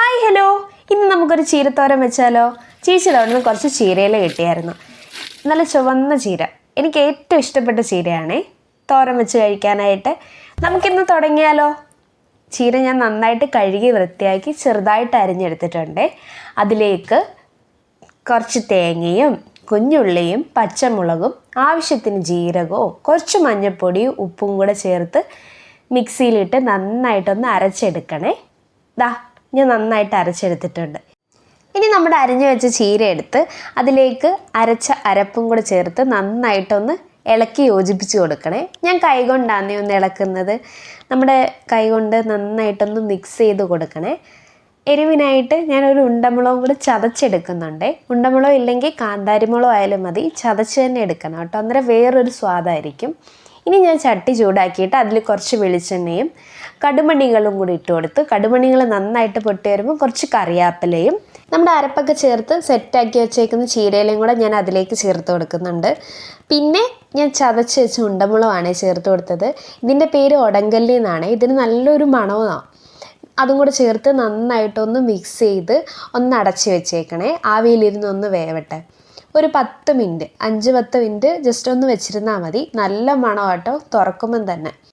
Hi hello ഇന്ന് നമുക്കൊരു ചീരത്തോരൻ വെച്ചാലോ? ചേച്ചിയുടെ അവിടെ നിന്ന് കുറച്ച് ചീരയില കിട്ടിയായിരുന്നു. നല്ല ചുവന്ന ചീര. എനിക്ക് ഏറ്റവും ഇഷ്ടപ്പെട്ട ചീരയാണേ. തോരൻ വെച്ച് കഴിക്കാനായിട്ട്. നമുക്കിന്ന് തുടങ്ങിയാലോ? ചീര ഞാൻ നന്നായിട്ട് കഴുകി വൃത്തിയാക്കി ചെറുതായിട്ട് അരിഞ്ഞെടുത്തിട്ടുണ്ട്. അതിലേക്ക് കുറച്ച് തേങ്ങയും കുഞ്ഞുള്ളിയും പച്ചമുളകും ആവശ്യത്തിന് ജീരകവും കുറച്ച് മഞ്ഞൾപ്പൊടിയും ഉപ്പും കൂടെ ചേർത്ത് മിക്സിയിലിട്ട് നന്നായിട്ടൊന്ന് അരച്ചെടുക്കണേ. ദാ ഞാൻ നന്നായിട്ട് അരച്ചെടുത്തിട്ടുണ്ട്. ഇനി നമ്മുടെ അരിഞ്ഞു വെച്ച ചീര എടുത്ത് അതിലേക്ക് അരച്ച അരപ്പും കൂടെ ചേർത്ത് നന്നായിട്ടൊന്ന് ഇളക്കി യോജിപ്പിച്ച് കൊടുക്കണേ. ഞാൻ കൈകൊണ്ടാണ് ഒന്ന് ഇളക്കുന്നത്. നമ്മുടെ കൈകൊണ്ട് നന്നായിട്ടൊന്ന് മിക്സ് ചെയ്ത് കൊടുക്കണേ. എരിവിനായിട്ട് ഞാനൊരു ഉണ്ടമുളകും കൂടി ചതച്ചെടുക്കുന്നുണ്ട്. ഉണ്ടമുളക് ഇല്ലെങ്കിൽ കാന്താരിമുളക് ആയാലും മതി. ചതച്ച് തന്നെ എടുക്കണം കേട്ടോ. അന്നേരം വേറൊരു സ്വാദായിരിക്കും. ഇനി ഞാൻ ചട്ടി ചൂടാക്കിയിട്ട് അതിൽ കുറച്ച് വെളിച്ചെണ്ണയും കടുമണികളും കൂടി ഇട്ട് കൊടുത്ത് കടുമണികൾ നന്നായിട്ട് പൊട്ടി വരുമ്പോൾ കുറച്ച് കറിവേപ്പിലയും നമ്മുടെ അരപ്പൊക്കെ ചേർത്ത് സെറ്റാക്കി വെച്ചേക്കുന്ന ചീരയിലയും കൂടെ ഞാൻ അതിലേക്ക് ചേർത്ത് കൊടുക്കുന്നുണ്ട്. പിന്നെ ഞാൻ ചതച്ച് വെച്ച ഉണ്ടമുളകാണ് ചേർത്ത് കൊടുത്തത്. ഇതിന്റെ പേര് ഒടങ്കല്ലി എന്നാണ്. ഇതിന് നല്ലൊരു മണമാണ് അതും കൂടെ ചേർത്ത് നന്നായിട്ടൊന്ന് മിക്സ് ചെയ്ത് ഒന്ന് അടച്ച് വെച്ചേക്കണേ. ആവിയിലിരുന്ന് ഒന്ന് വേവട്ടെ. ഒരു പത്ത് മിനിറ്റ് അഞ്ച് പത്ത് മിനിറ്റ് ജസ്റ്റ് ഒന്ന് വെച്ചിരുന്നാൽ മതി. നല്ല മണമാട്ടോ തുറക്കുമ്പം തന്നെ.